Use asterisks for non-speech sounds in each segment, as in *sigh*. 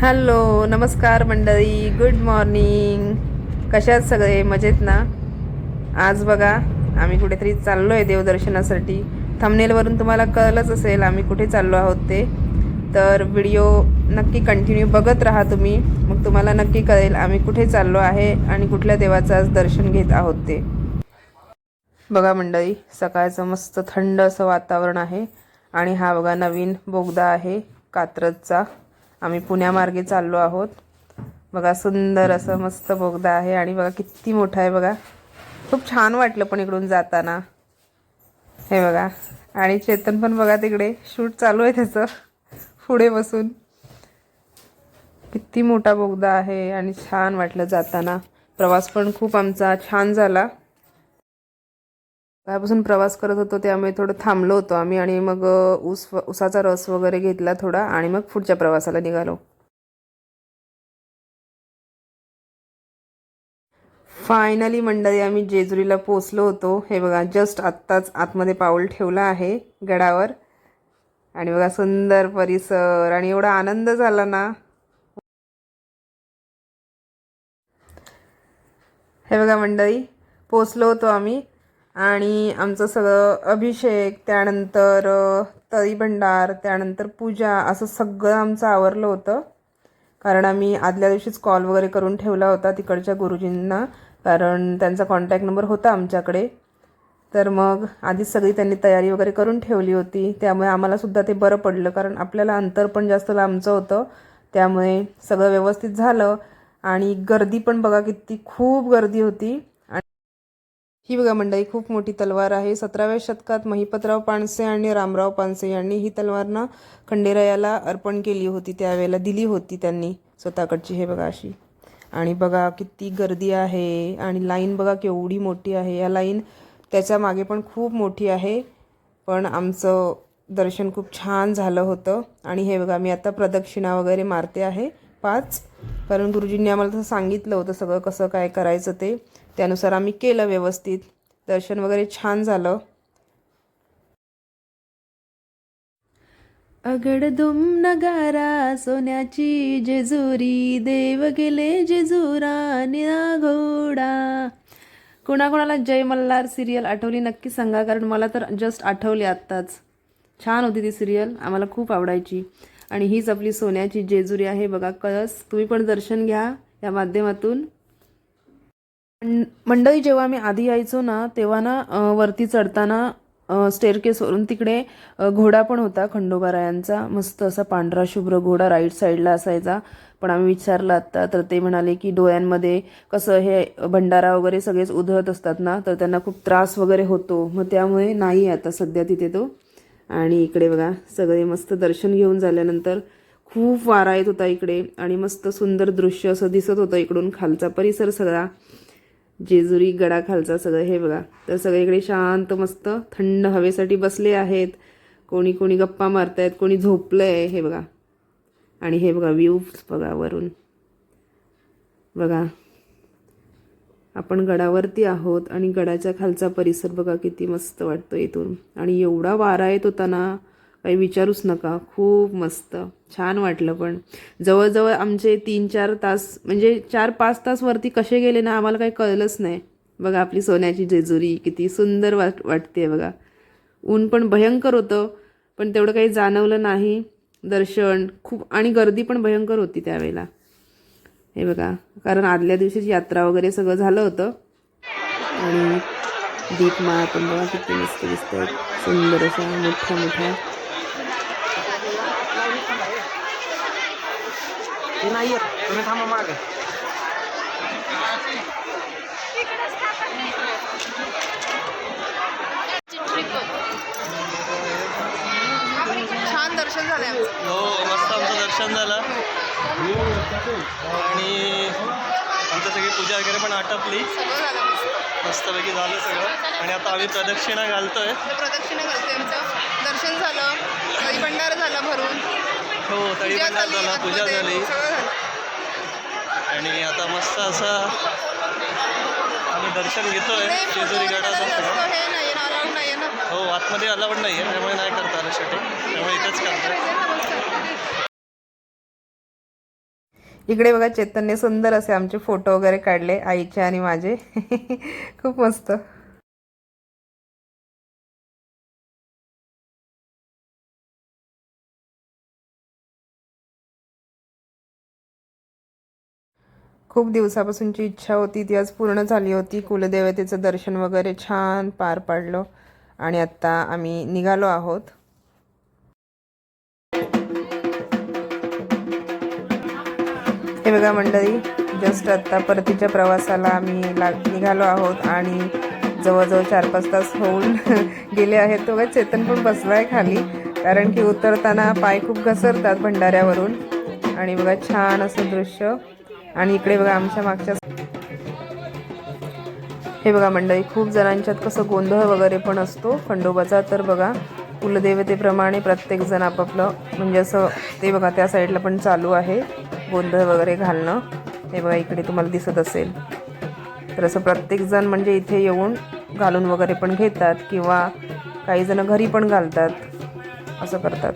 Hello नमस्कार मंडळी good morning कशात सगळे? मजेत ना? आज बघा आम्ही कुठेतरी चाललो आहे देवदर्शनासाठी. थंबनेलवरून तुम्हाला कळलंच असेल आम्ही कुठे चाललो आहोत ते. तर व्हिडिओ नक्की कंटिन्यू बघत राहा तुम्ही. मग तुम्हाला नक्की कळेल आम्ही कुठे चाललो आहे आणि कुठल्या देवाचं आज दर्शन घेत आहोत ते. बघा मंडळी सकाळचं मस्त थंड असं वातावरण आहे. आणि हा बघा नवीन बोगदा आहे कात्रजचा. आम्ही पुण्यामार्गे चाललो आहोत. बघा सुंदर असं मस्त बोगदा आहे आणि बघा किती मोठा आहे बघा. खूप छान वाटलं पण इकडून जाताना. हे बघा. आणि चेतन पण बघा तिकडे शूट चालू आहे त्याचं. पुढे बसून. किती मोठा बोगदा आहे आणि छान वाटलं जाताना. प्रवास पण खूप आमचा छान झाला. पायापासून प्रवास करत होतो त्यामुळे थोडं थांबलो होतो आम्ही आणि मग ऊस उसाचा रस वगैरे घेतला थोडा आणि मग पुढच्या प्रवासाला निघालो. फायनली मंडळी आम्ही जेजुरीला पोचलो होतो. हे बघा जस्ट आत्ताच आतमध्ये पाऊल ठेवलं आहे गडावर. आणि बघा सुंदर परिसर आणि एवढा आनंद झाला ना. हे बघा मंडळी पोचलो होतो आम्ही. आणि आमचं सगळं अभिषेक त्यानंतर तरी तळी भंडार त्यानंतर पूजा असं सगळं आमचं आवरलं होतं. कारण आम्ही आदल्या दिवशीच कॉल वगैरे करून ठेवला होता तिकडच्या गुरुजींना. कारण त्यांचा कॉन्टॅक्ट नंबर होता आमच्याकडे. तर मग आधीच सगळी त्यांनी तयारी वगैरे करून ठेवली होती. त्यामुळे आम्हालासुद्धा ते बरं पडलं. कारण आपल्याला अंतर पण जास्त लांबचं होतं. त्यामुळे सगळं व्यवस्थित झालं. आणि गर्दी पण बघा किती खूप गर्दी होती. ही बघा मंडळी खूप मोठी तलवार आहे. सतराव्या शतकात महिपतराव पानसे आणि रामराव पानसे यांनी ही तलवारनं खंडेरायाला अर्पण केली होती. त्यावेळेला दिली होती त्यांनी स्वतःकडची. हे बघा अशी. आणि बघा किती गर्दी आहे आणि लाईन बघा केवढी मोठी आहे. या लाईन त्याच्यामागे पण खूप मोठी आहे. पण आमचं दर्शन खूप छान झालं होतं. आणि हे बघा मी आता प्रदक्षिणा वगैरे मारते आहे पाच. कारण गुरुजींनी आम्हाला तसं सांगितलं होतं सगळं कसं काय करायचं ते. त्यानुसार आम्ही केलं व्यवस्थित. दर्शन वगैरे छान झालं. अगडदुम नगारा सोन्याची जेजुरी देव गेले जेजुरा निळा घोडा कोणाकोणाला जय मल्हार सिरियल आठवली नक्की सांगा कारण मला तर जस्ट आठवली आत्ताच. छान होती ती सिरियल आम्हाला खूप आवडायची. आणि हीच आपली सोन्याची जेजुरी आहे बघा कळस. तुम्ही पण दर्शन घ्या या माध्यमातून. मंडळी जेव्हा मी आधी यायचो ना तेव्हा ना वरती चढताना स्टेअरकेसवरून तिकडे घोडा पण होता खंडोबारायांचा मस्त असा पांढरा शुभ्र घोडा राईट साईडला असायचा. पण आम्ही विचारलं आत्ता तर ते म्हणाले की डोळ्यांमध्ये कसं हे भंडारा वगैरे सगळेच उधळत असतात ना तर त्यांना खूप त्रास वगैरे होतो. मग त्यामुळे नाही आता सध्या तिथे तो. आणि इकडे बघा सगळे मस्त दर्शन घेऊन झाल्यानंतर खूप वारा येत होता इकडे. आणि मस्त सुंदर दृश्य असं दिसत होतं इकडून खालचा परिसर सगळा. जेजुरी गडाखालचा सगळं हे बघा. तर सगळीकडे शांत मस्त थंड हवेसाठी बसले आहेत. कोणी कोणी गप्पा मारतायत कोणी झोपलंय हे बघा. आणि हे बघा व्ह्यूज बघा वरून. बघा. आपण गडावरती आहोत आणि गडाच्या खालचा परिसर बघा किती मस्त वाटतो इथून. आणि एवढा वारा येत होता ना काही विचारूच नका. खूप मस्त. छान वाटलं पण. जवळजवळ आमचे तीन चार तास म्हणजे चार पाच तास वरती कसे गेले ना आम्हाला काही कळलंच नाही. बघा आपली सोन्याची जेजुरी किती सुंदर वाट वाटते बघा. ऊन पण भयंकर होतं पण तेवढं काही जाणवलं नाही. दर्शन खूप आणि गर्दी पण भयंकर होती त्यावेळेला. हे बघा कारण आदल्या दिवशीच यात्रा वगैरे सगळं झालं होतं. आणि दीपमाळा पण बघा किती मस्त दिसत सुंदर अशा मोठ्या मोठ्या ते नाही येत तुम्ही थांबा माग. छान दर्शन आमचं. हो मस्त आमचं दर्शन झालं. आणि आमचं सगळी पूजा वगैरे पण आटपली. सगळं झालं मस्त मस्तपैकी झालं सगळं. आणि आता आम्ही प्रदक्षिणा घालतोय. प्रदक्षिणा घालते आमचं. दर्शन झालं. तरी भंडार झाला भरून. हो तळी भंडार झाला पूजा झाली. आणि आता मस्त असं आम्ही दर्शन घेतोय जेजुरी फोटो गडाचं हे हो आतमध्ये अलाउड नाही आहे त्यामुळे नाही करता आलं शूटिंग त्यामुळे इथंच करतोय. इकडे बघा चैतन्य सुंदर असे आमचे फोटो वगैरे काढले आईचे आणि माझे. *laughs* खूप मस्त. खूप दिवसापासूनची इच्छा होती ती आज पूर्ण झाली होती. कुलदेवतेचं दर्शन वगैरे छान पार पाडलं आणि आत्ता आम्ही निघालो आहोत. हे बघा मंडळी जस्ट आत्ता परतीच्या प्रवासाला आम्ही ला निघालो आहोत आणि जवळजवळ चार पाच तास होऊन *laughs* गेले आहेत. तो काय चेतन पण आहे खाली कारण की उतरताना पाय खूप घसरतात भंडाऱ्यावरून. आणि बघा छान असं दृश्य. आणि इकडे बघा आमच्या मागच्या हे बघा मंडळी खूप जणांच्यात कसं गोंधळ वगैरे पण असतो. खंडोबाचा तर बघा कुलदेवतेप्रमाणे प्रत्येकजण आपापलं म्हणजे असं ते बघा त्या साईडला पण चालू आहे गोंधळ वगैरे घालणं. हे बघा इकडे तुम्हाला दिसत असेल. तर असं प्रत्येकजण म्हणजे इथे येऊन घालून वगैरे पण घेतात किंवा काही जण घरी पण घालतात. असं करतात.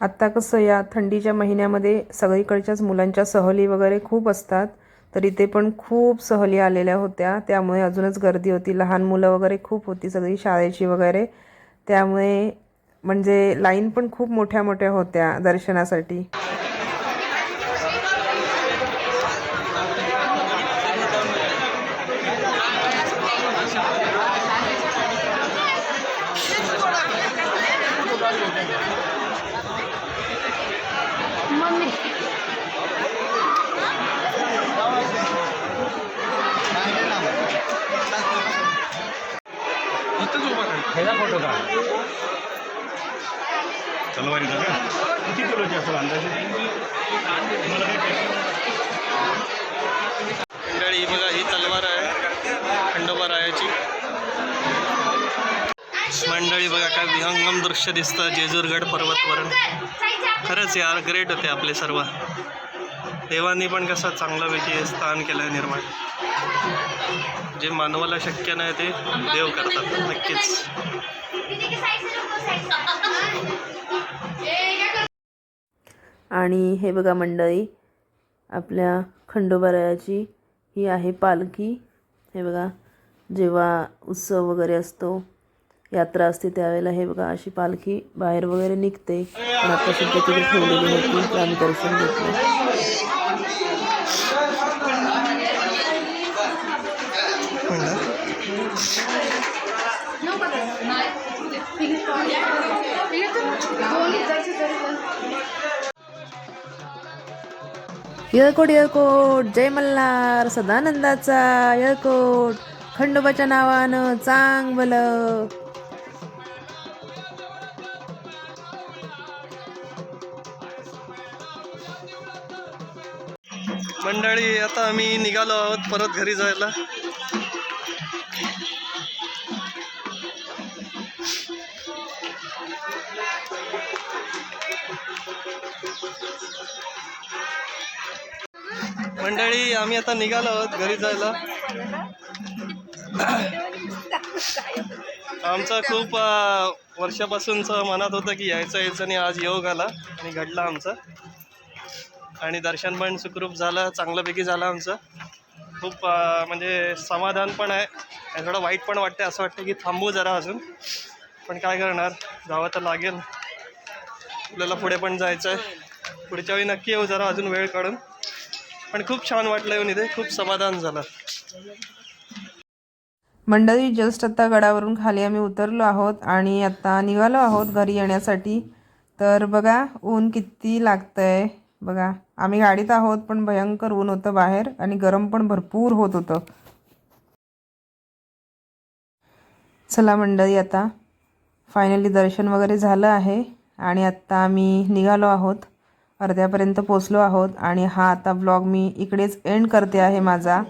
आत्ता कसं या थंडीच्या महिन्यामध्ये सगळीकडच्याच मुलांच्या सहली वगैरे खूप असतात तर इथे पण खूप सहली आलेल्या होत्या. त्यामुळे अजूनच गर्दी होती. लहान मुलं वगैरे खूप होती सगळी शाळेची वगैरे. त्यामुळे म्हणजे लाईन पण खूप मोठ्या मोठ्या होत्या दर्शनासाठी इथंच उभा राहा. ह्याचा फोटो का तलवारीचा का किती किलोची असेल अंदाजे मंडळी बघा ही तलवार आहे. खंडोबा रायाची मंडळी बघा काय विहंगम दृश्य दिसतं. जेजूरगड पर्वतवरून. खरंच यार ग्रेट होते आपले सर्व. देवांनी पण कसं चांगल्यापैकी स्थान केलं आहे निर्माण. जे मानवाला शक्य नाही ते देव करतात. नक्कीच. आणि हे बघा मंडळी आपल्या खंडोबारायाची ही आहे पालखी. हे बघा जेव्हा उत्सव वगैरे असतो यात्रा असते त्यावेळेला हे बघा अशी पालखी बाहेर वगैरे निघते. पण आता सुद्धा तिथे ठेवलेली होती तर आम्ही दर्शन घेतलं. येळकोट येळकोट जय मल्हार सदानंदाचा येळकोट खंडोबाच्या नावानं चांग बल मंडळी आता आम्ही निघालो आहोत परत घरी जायला. मंडळी आम्ही आता निघालो आहोत घरी जायला. आमचं खूप वर्षापासूनच वर्षापासूनचं मनात होतं की यायचं यायचं आणि आज योग आला आणि घडला आमचं. आणि दर्शन पण सुखरूप झालं चांगल्यापैकी झालं आमचं. खूप म्हणजे समाधान पण आहे. आणि थोडं वाईट पण वाटतं असं वाटतं की थांबू जरा अजून. पण काय करणार? जावं तर लागेल. आपल्याला पुढे पण जायचं आहे पुढच्या वेळी नक्की येऊ जरा अजून वेळ काढून. पण खूप छान वाटलं येऊन इथे. खूप समाधान झालं. मंडळी जस्ट आता गडावरून खाली आम्ही उतरलो आहोत आणि आता निघालो आहोत घरी येण्यासाठी. तर बघा ऊन किती लागतंय. बघा आम्ही गाडीत आहोत पण भयंकर ऊन होतं बाहेर आणि गरम पण भरपूर होत होतं. चला मंडळी आता फायनली दर्शन वगैरे झालं आहे आणि आत्ता आम्ही निघालो आहोत. अर्ध्यापर्यंत पोचलो आहोत आणि हा आता ब्लॉग मी इकडेच एंड करते आहे माझा.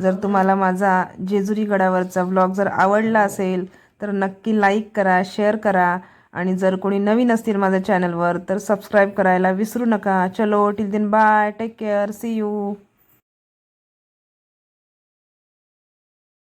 जर तुम्हाला माझा जेजुरी गडावरचा ब्लॉग जर आवडला असेल तर नक्की लाईक करा शेअर करा. आणि जर कोणी नवीन असतील माझ्या चॅनलवर तर सबस्क्राईब करायला विसरू नका. चलो till then bye take care see you